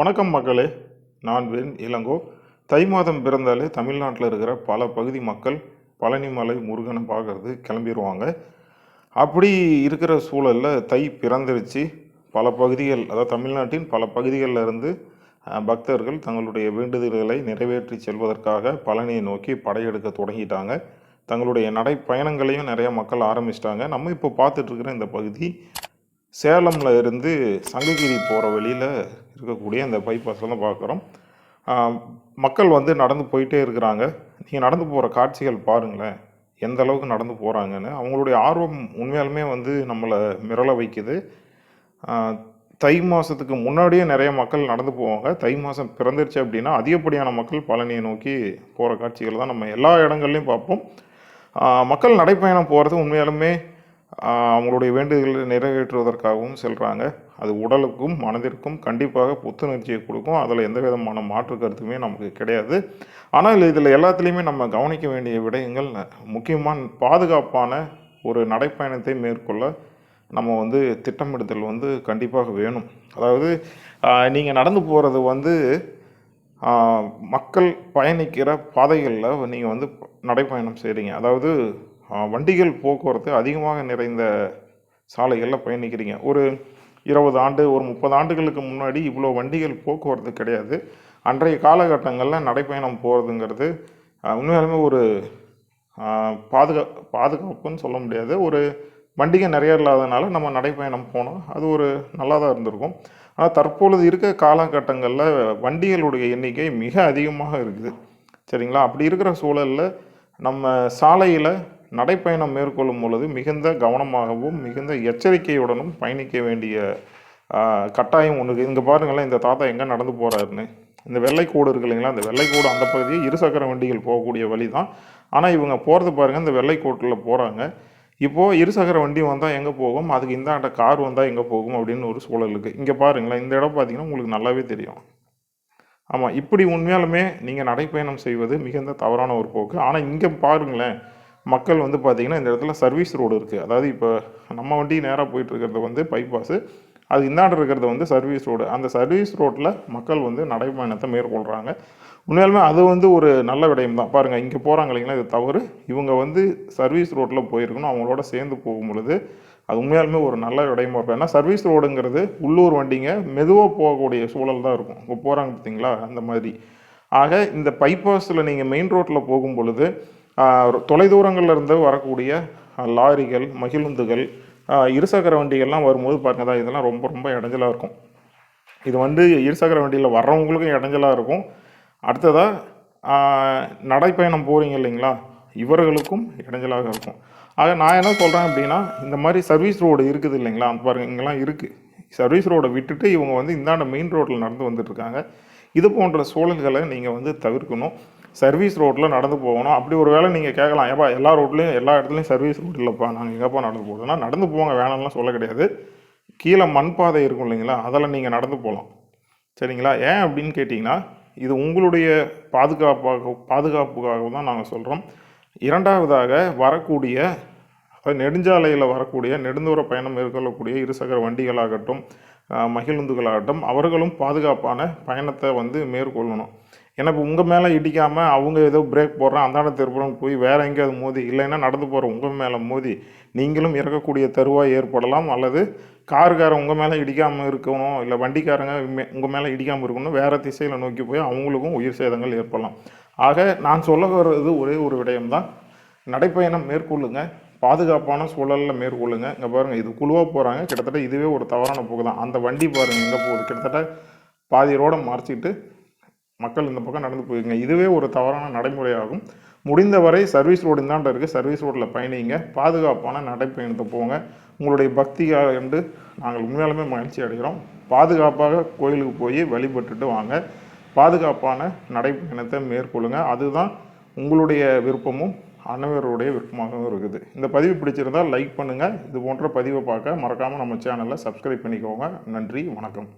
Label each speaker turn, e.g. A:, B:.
A: வணக்கம் மக்களே நான் வெண் இளங்கோ. தை மாதம் பிறந்தாலே தமிழ்நாட்டில் இருக்கிற பல பகுதி மக்கள் பழனிமலை முருகனை பார்க்கறது கிளம்பிடுவாங்க அப்படி இருக்கிற சூழலில் தை பிறந்துருச்சு. பல பகுதிகள் அதாவது தமிழ்நாட்டின் பல பகுதிகளில் இருந்து பக்தர்கள் தங்களுடைய வேண்டுதல்களை நிறைவேற்றி செல்வதற்காக பழனியை நோக்கி படையெடுக்க தொடங்கிட்டாங்க. தங்களுடைய நடைப்பயணங்களையும் நிறைய மக்கள் ஆரம்பிச்சிட்டாங்க. நம்ம இப்போ பார்த்துட்ருக்கிற இந்த பகுதி சேலமில் இருந்து சங்ககிரி போகிற வழியில் இருக்கக்கூடிய இந்த பைபாஸில் தான் பார்க்குறோம். மக்கள் வந்து நடந்து போயிட்டே இருக்கிறாங்க. நீங்கள் நடந்து போகிற காட்சிகள் பாருங்களேன். எந்த அளவுக்கு நடந்து போகிறாங்கன்னு அவங்களுடைய ஆர்வம் உண்மையாலுமே வந்து நம்மளை மிரள வைக்குது. தை மாதத்துக்கு முன்னாடியே நிறைய மக்கள் நடந்து போவாங்க. தை மாதம் பிறந்துருச்சு அப்படின்னா அதிகப்படியான மக்கள் பழனியை நோக்கி போகிற காட்சிகள் தான் நம்ம எல்லா இடங்கள்லையும் பார்ப்போம். மக்கள் நடைப்பயணம் போகிறது உண்மையாலுமே அவங்களுடைய வேண்டுதல்களை நிறைவேற்றுவதற்காகவும் செல்கிறாங்க அது உடலுக்கும் மனதிற்கும் கண்டிப்பாக புத்துணர்ச்சியை கொடுக்கும். அதில் எந்த விதமான மாற்று கருத்துமே நமக்கு கிடையாது. ஆனால் இதில் எல்லாத்துலேயுமே நம்ம கவனிக்க வேண்டிய விடயங்கள் முக்கியமான பாதுகாப்பான ஒரு நடைப்பயணத்தை மேற்கொள்ள நம்ம வந்து திட்டமிடுதல் வந்து கண்டிப்பாக வேணும். அதாவது நீங்கள் நடந்து போகிறது வந்து மக்கள் பயணிக்கிற பாதைகளில் நீங்கள் வந்து நடைப்பயணம் செய்கிறீங்க அதாவது வண்டிகள் போக்குவரத்து அதிகமாக நிறைந்த சாலைகளில் பயணிக்கிறீங்க. ஒரு இருபது ஆண்டு ஒரு முப்பது ஆண்டுகளுக்கு முன்னாடி இவ்வளோ வண்டிகள் போக்குவரத்து கிடையாது. அன்றைய காலகட்டங்களில் நடைப்பயணம் போகிறதுங்கிறது உண்மையாலுமே ஒரு பாதுகா பாதுகாப்புன்னு சொல்ல முடியாது. ஒரு வண்டிகை நிறைய இல்லாதனால நம்ம நடைப்பயணம் போனோம் அது ஒரு நல்லா தான் இருந்திருக்கும். ஆனால் தற்பொழுது இருக்க காலகட்டங்களில் வண்டிகளுடைய எண்ணிக்கை மிக அதிகமாக இருக்குது. சரிங்களா? அப்படி இருக்கிற சூழலில் நம்ம சாலையில் நடைப்பயணம் மேற்கொள்ளும் பொழுது மிகுந்த கவனமாகவும் மிகுந்த எச்சரிக்கையுடனும் பயணிக்க வேண்டிய கட்டாயம் ஒன்று இங்கே பாருங்களேன் இந்த தாத்தா எங்கே நடந்து போகிறாருன்னு இந்த வெள்ளைக்கூடு இருக்கு இல்லைங்களா? இந்த வெள்ளைக்கூடு அந்த பகுதியே இருசக்கர வண்டிகள் போகக்கூடிய வழி தான் ஆனால் இவங்க போகிறது பாருங்கள் இந்த வெள்ளைக்கோட்டில் போகிறாங்க இப்போது இருசக்கர வண்டி வந்தால் எங்கே போகும்? அதுக்கு இந்தாண்ட கார் வந்தால் எங்கே போகும்? அப்படின்னு ஒரு சூழல் இருக்குது இங்கே பாருங்களேன் இந்த இடம் பார்த்தீங்கன்னா உங்களுக்கு நல்லாவே தெரியும். ஆமாம் இப்படி உண்மையாலுமே நீங்கள் நடைப்பயணம் செய்வது மிகுந்த தவறான ஒரு போக்கு. ஆனால் இங்கே பாருங்களேன் மக்கள் வந்து பார்த்திங்கன்னா இந்த இடத்துல சர்வீஸ் ரோடு இருக்குது அதாவது இப்போ நம்ம வண்டி நேராக போயிட்டுருக்கிறது வந்து பைபாஸு அது இந்தாண்டு இருக்கிறது வந்து சர்வீஸ் ரோடு அந்த சர்வீஸ் ரோட்டில் மக்கள் வந்து நடைப்பயணத்தை மேற்கொள்கிறாங்க உண்மையாலுமே அது வந்து ஒரு நல்ல விடயம் தான் பாருங்கள் இங்கே போகிறாங்க இல்லைங்களா இது தவறு. இவங்க வந்து சர்வீஸ் ரோட்டில் போயிருக்கணும் அவங்களோட சேர்ந்து போகும் பொழுது அது உண்மையாலுமே ஒரு நல்ல விடயமா இருக்கும். ஏன்னா சர்வீஸ் ரோடுங்கிறது உள்ளூர் வண்டிங்க மெதுவாக போகக்கூடிய சூழல் தான் இருக்கும். இப்போ போகிறாங்க பார்த்தீங்களா அந்த மாதிரி. ஆக இந்த பைபாஸில் நீங்கள் மெயின் ரோட்டில் போகும் பொழுது தொலைதூரங்களில் இருந்து வரக்கூடிய லாரிகள் மகிழுந்துகள் இருசக்கர வண்டிகள்லாம் வரும்போது பார்த்தீங்கன்னா இதெல்லாம் ரொம்ப ரொம்ப இடைஞ்சலாக இருக்கும். இது வந்து இருசக்கர வண்டியில் வர்றவங்களுக்கும் இடைஞ்சலாக இருக்கும். அடுத்ததாக நடைப்பயணம் போகிறீங்க இல்லைங்களா இவர்களுக்கும் இடைஞ்சலாக இருக்கும். ஆக நான் என்ன சொல்கிறேன் அப்படின்னா இந்த மாதிரி சர்வீஸ் ரோடு இருக்குது இல்லைங்களா அந்த பாருங்கள் இங்கெல்லாம் இருக்குது சர்வீஸ் ரோடை விட்டுட்டு இவங்க வந்து இந்தாண்ட மெயின் ரோட்டில் நடந்து வந்துட்டுருக்காங்க இது போன்ற சூழல்களை நீங்கள் வந்து தவிர்க்கணும். சர்வீஸ் ரோட்டில் நடந்து போகணும். அப்படி ஒரு வேளை நீங்கள் கேட்கலாம் ஏப்பா எல்லா ரோட்லேயும் எல்லா இடத்துலையும் சர்வீஸ் ரோட் இல்லைப்பா நாங்கள் எங்கேப்பா நடந்து போகிறோம்னா நடந்து போங்க வேணாம்லாம் சொல்ல கிடையாது. கீழே மண் பாதை இருக்கும் இல்லைங்களா அதில் நீங்கள் நடந்து போகலாம். சரிங்களா? ஏன் அப்படின்னு கேட்டிங்கன்னா இது உங்களுடைய பாதுகாப்பாக பாதுகாப்புக்காக தான் நாங்கள் சொல்கிறோம் இரண்டாவதாக வரக்கூடிய அதாவது நெடுஞ்சாலையில் வரக்கூடிய நெடுந்தூர பயணம் மேற்கொள்ளக்கூடிய இருசக்கர வண்டிகளாகட்டும் மகிழுந்துகளாகட்டும் அவர்களும் பாதுகாப்பான பயணத்தை வந்து மேற்கொள்ளணும். ஏன்னா இப்போ உங்கள் மேலே இடிக்காமல் அவங்க ஏதோ பிரேக் போடுறோம் அந்தாண்ட திருப்புறம் போய் வேறு எங்கேயாவது மோதி இல்லைன்னா நடந்து போகிற உங்கள் மேலே மோதி நீங்களும் இறக்கக்கூடிய தருவாய் ஏற்படலாம் அல்லது காருக்காரன் உங்கள் மேலே இடிக்காமல் இருக்கணும் இல்லை வண்டிக்காரங்க உங்கள் மேலே இடிக்காமல் இருக்கணும் வேறு திசையில் நோக்கி போய் அவங்களுக்கும் உயிர் சேதங்கள் ஏற்படலாம். ஆக நான் சொல்ல வர்றது ஒரே ஒரு விடயம்தான். நடைப்பயணம் மேற்கொள்ளுங்க பாதுகாப்பான சூழலில் மேற்கொள்ளுங்க. இங்கே பாருங்கள் இது குழுவாக போகிறாங்க கிட்டத்தட்ட இதுவே ஒரு தவறான போக்கு தான் அந்த வண்டி பாருங்கள் எங்கே போகுது? கிட்டத்தட்ட பாதி ரோடை மறைச்சிட்டு மக்கள் இந்த பக்கம் நடந்து போயிருங்க. இதுவே ஒரு தவறான நடைமுறையாகும். முடிந்தவரை சர்வீஸ் ரோடு இந்தாண்ட இருக்குது சர்வீஸ் ரோட்டில் பயணிங்க. பாதுகாப்பான நடைப்பயணத்தை போங்க. உங்களுடைய பக்தியாக என்று நாங்கள் உண்மையாலுமே மகிழ்ச்சி அடைகிறோம். பாதுகாப்பாக கோயிலுக்கு போய் வழிபட்டுட்டு வாங்க. பாதுகாப்பான நடைப்பயணத்தை மேற்கொள்ளுங்க. அதுதான் உங்களுடைய விருப்பமும் அனைவருடைய விருப்பமாகவும் இருக்குது. இந்த பதிவு பிடிச்சிருந்தால் லைக் பண்ணுங்கள் இது போன்ற பதிவை பார்க்க மறக்காமல் நம்ம சேனலை சப்ஸ்கிரைப் பண்ணிக்கோங்க. நன்றி. வணக்கம்.